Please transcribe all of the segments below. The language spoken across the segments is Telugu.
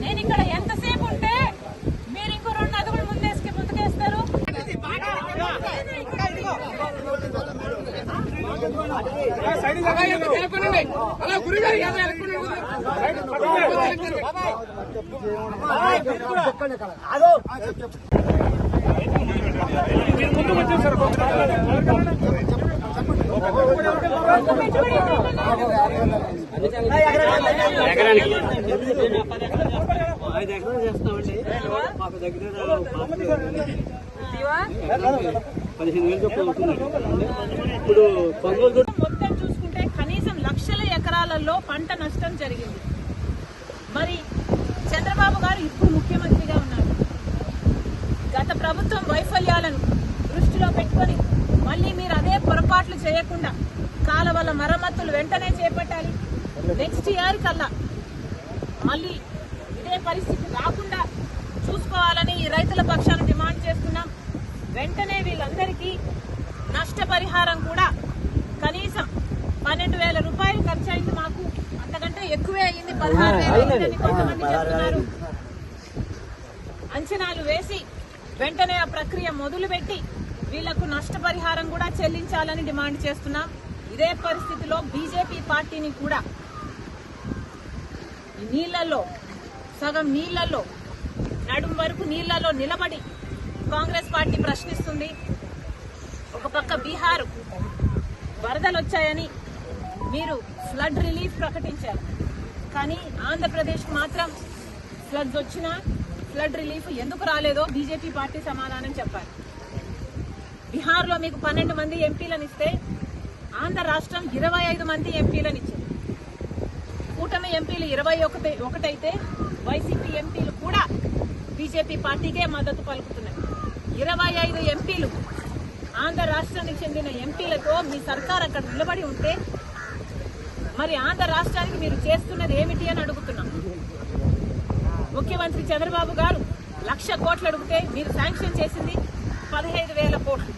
నేను ఇక్కడ ఎంతసేపు ఉంటే మీరు ఇంకో రెండు అడుగులు ముందేసుకు ముందుకేస్తారు? ఐదు ఎకరాలు చేస్తామండి మాకు దగ్గర పదిహేను వేలు చొప్పున అవుతుంది ఇప్పుడు కొనుగోలు మొత్తం చూసుకుంటే కనీసం లక్షల ఎకరాలలో పంట నష్టం జరిగింది. మరి చంద్రబాబు గారు ఇప్పుడు ముఖ్యమంత్రిగా ఉన్నారు. గత ప్రభుత్వం వైఫల్యాలను దృష్టిలో పెట్టుకొని మళ్ళీ మీరు అదే పొరపాట్లు చేయకుండా కాలవల మరమ్మతులు వెంటనే చేపట్టాలి. నెక్స్ట్ ఇయర్ కల్లా మళ్ళీ ఇదే పరిస్థితి రాకుండా చూసుకోవాలని ఈ రైతుల పక్షాన డిమాండ్ చేస్తున్నాం. వెంటనే వీళ్ళందరికీ నష్టపరిహారం కూడా అంచనాలు వేసి వెంటనే ఆ ప్రక్రియ మొదలుపెట్టి వీళ్ళకు నష్టపరిహారం కూడా చెల్లించాలని డిమాండ్ చేస్తున్నాం. ఇదే పరిస్థితిలో బీజేపీ పార్టీని కూడా నీళ్ళలో సగం నీళ్ళలో నడుం వరకు నీళ్ళలో నిలబడి కాంగ్రెస్ పార్టీ ప్రశ్నిస్తుంది. ఒక పక్క బీహార్ వరదలు వచ్చాయని మీరు ఫ్లడ్ రిలీఫ్ ప్రకటించారు. కానీ ఆంధ్రప్రదేశ్ మాత్రం ఫ్లడ్స్ వచ్చినా ఫ్లడ్ రిలీఫ్ ఎందుకు రాలేదో బీజేపీ పార్టీ సమాధానం చెప్పారు బీహార్లో మీకు పన్నెండు మంది ఎంపీలను ఇస్తే ఆంధ్ర రాష్ట్రం ఇరవై ఐదు మంది ఎంపీలను ఇచ్చింది. కూటమి ఎంపీలు ఇరవై ఒకటి ఒకటైతే వైసీపీ ఎంపీలు కూడా బీజేపీ పార్టీకే మద్దతు పలుకుతున్నాయి. ఇరవై ఐదు ఎంపీలు ఆంధ్ర రాష్ట్రానికి చెందిన ఎంపీలతో మీ సర్కార్ అక్కడ నిలబడి ఉంటే మరి ఆంధ్ర రాష్ట్రానికి మీరు చేస్తున్నది ఏమిటి అని అడుగుతున్నాం. ముఖ్యమంత్రి చంద్రబాబు గారు లక్ష కోట్లు అడిగితే మీరు శాంక్షన్ చేసింది పదిహేను వేల కోట్లు.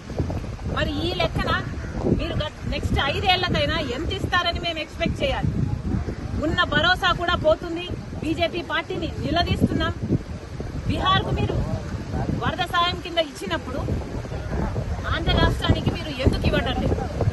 మరి ఈ లెక్కన మీరు నెక్స్ట్ ఐదేళ్ళకైనా ఎంత ఇస్తారని మేము ఎక్స్పెక్ట్ చేయాలి. ఉన్న భరోసా కూడా పోతుంది. బీజేపీ పార్టీని నిలదీస్తున్నాం. బీహార్కు మీరు వరద సాయం కింద ఇచ్చినప్పుడు ఆంధ్ర రాష్ట్రానికి మీరు ఎందుకు ఇవ్వడం లేదు?